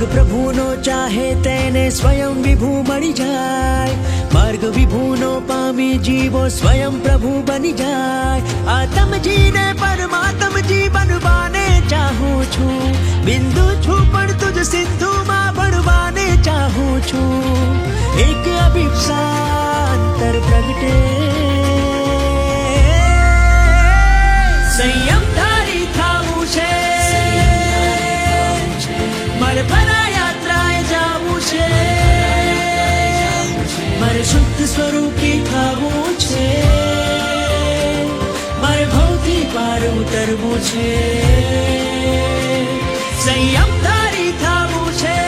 માર્ગ પ્રભુનો ચાહે તેને સ્વયં વિભુ મળી જાય. માર્ગ વિભુનો પામી જીવો સ્વયં પ્રભુ બની જાય. આતમજીને પરમાત્મજી બનવાને ચાહું છું. બિંદુ છું પણ તુજ છે. સંયમ ધારી થવું છે.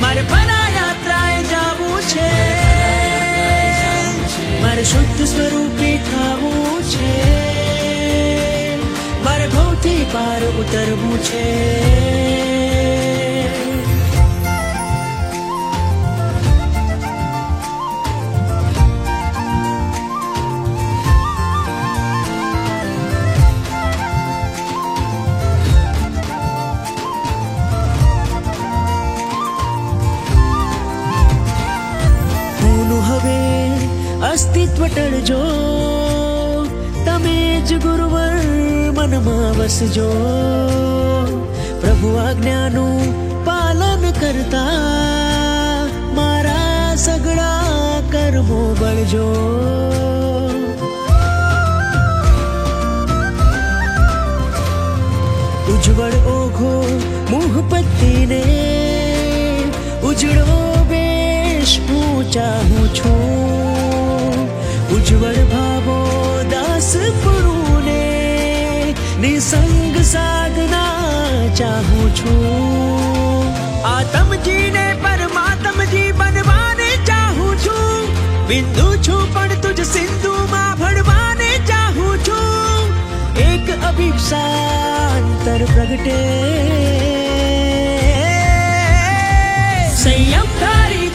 મારે પરાયાત્રાએ જાવું છે. મારે શુદ્ધ સ્વરૂપે થવું છે. મારે ભૌતિક પાર ઉતરવું છે. અસ્તિત્વ ટળજો તમે જ ગુરુવર મનમાં વસજો. પ્રભુ આજ્ઞાનું પાલન કરતા મારા સગળા કર્મો બળજો. ઉજ્જવળ ઓઘો મુહ પત્તીને ઉજળો વેશ હું ચાહું છું. ઉજ્જવળ ભાવો દાસ પુરુને નિસંગ સાધના ચાહું છું આતમજીને પરમાત્મજી બનવાને ચાહું છું બિંદુ છું પણ તુજ સિંધુમાં ભણવાને ચાહું છું એક અભિપ્સાંતર પ્રગટે સંયમ ધારી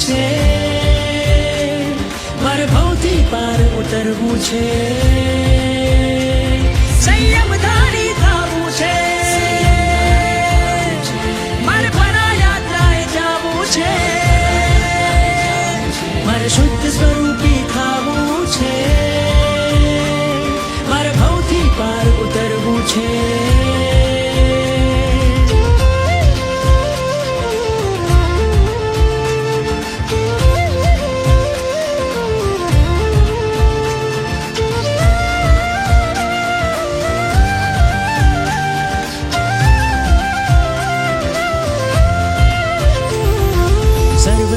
છે. મારે ભૌતિક પાર ઉતરવું છે. સંયમ ધારી થાવું છે. મારે પરાયાત્રાએ જાવું છે. મારે શુદ્ધ સ્વરૂપી થવું છે. મારે ભૌથી પાર ઉતરવું છે.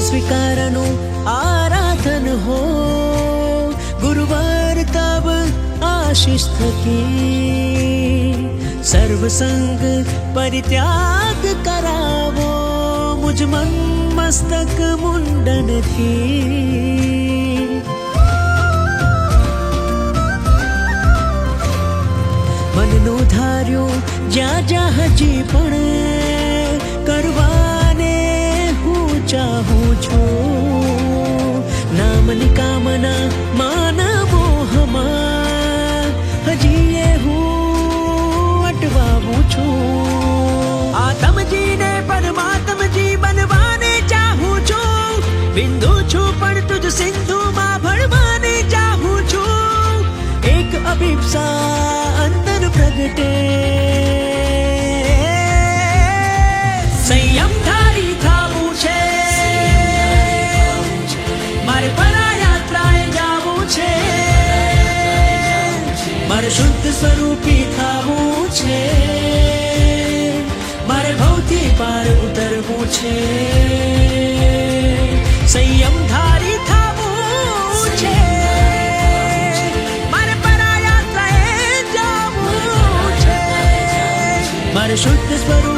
સ્વીકારનું આરાધન હો ગુરુવાર તબ આશિષ થકી સર્વ સંગ પરિત્યાગ કરાવો મુજ મન મસ્તક મુંડનથી મનનું ધાર્યું જ્યાં જ્યાં હજી પણ કરવાને હું ચાહું છું નામની પરમાત્મજી બનવાને ચાહું છું બિંદુ છું પણ તુજ સિંધુમાં ભણવાને ચાહું છું એક અભિપ્સા અંદર પ્રગટે મારે શુદ્ધ સ્વરૂપી થવું છે. મારે ભૌતિક પાર ઉતરવું છે. સંયમ ધારી થવું છે. મારે પરાયાત્રાએ જવું છે. મારે શુદ્ધ સ્વરૂપ